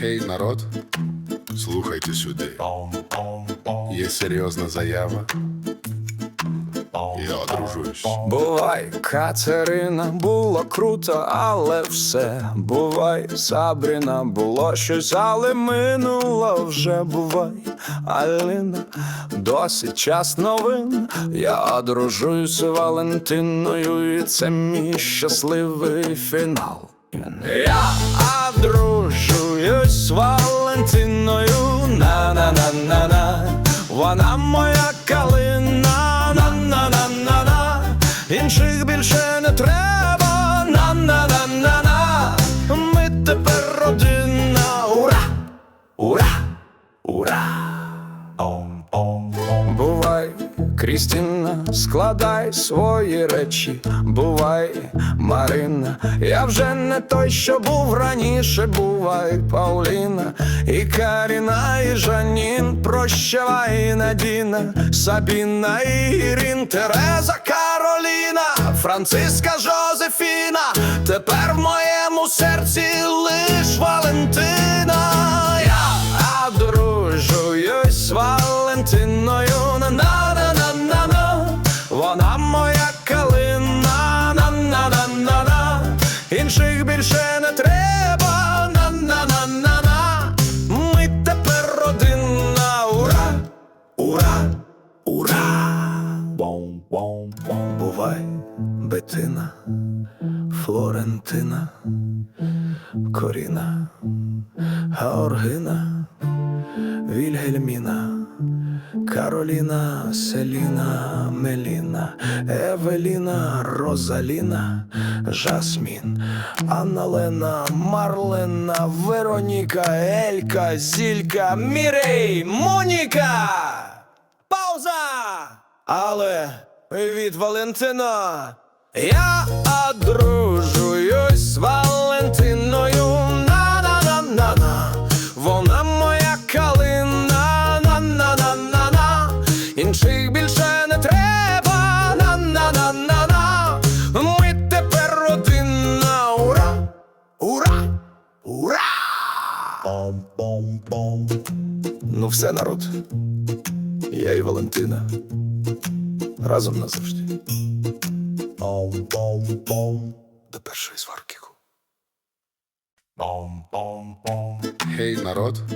Гей, народ, слухайте сюди. Є серйозна заява. Я одружуюсь. Бувай, Катерина, було круто, але все. Бувай, Сабріна, було щось, але минуло вже бувай. Аліна, досить час новин. Я одружуюсь з Валентиною, і це мій щасливий фінал. Я одружуюсь з Валентиною, на-на-на-на-на. Вона моя калина, на-на-на-на-на. Інших більше не треба, Крістіна, складай свої речі. Бувай, Марина, я вже не той, що був раніше. Бувай, Пауліна, і Каріна, і Жанін, прощавай, Надіна, Сабіна, і Ірин, Тереза, Кароліна, Франциска, Жозефіна. Тепер в моєму серці лиш Валентина. Я одружуюсь з Валентиною на на Більше не треба. На на на на на Ми тепер родина, ура, ура, ура! Bom, bom, bom, Бувай, Бетина, Флорентина, Коріна, Георгина, Вільгельміна, Кароліна, Селіна, Меліна, Евеліна, Розаліна, Жасмін, Анна-Лена, Марлена, Вероніка, Елька, Зілька, Мірей, Моніка. Пауза! Але від Валентина я одружуюсь Інших більше не треба. На-на-на-на-на. Ми тепер родина. Ура! Ура! Ура! bom, Ну все, народ. Я і Валентина. Разом назавжди. bom, До першої сварки. bom. Гей, народ,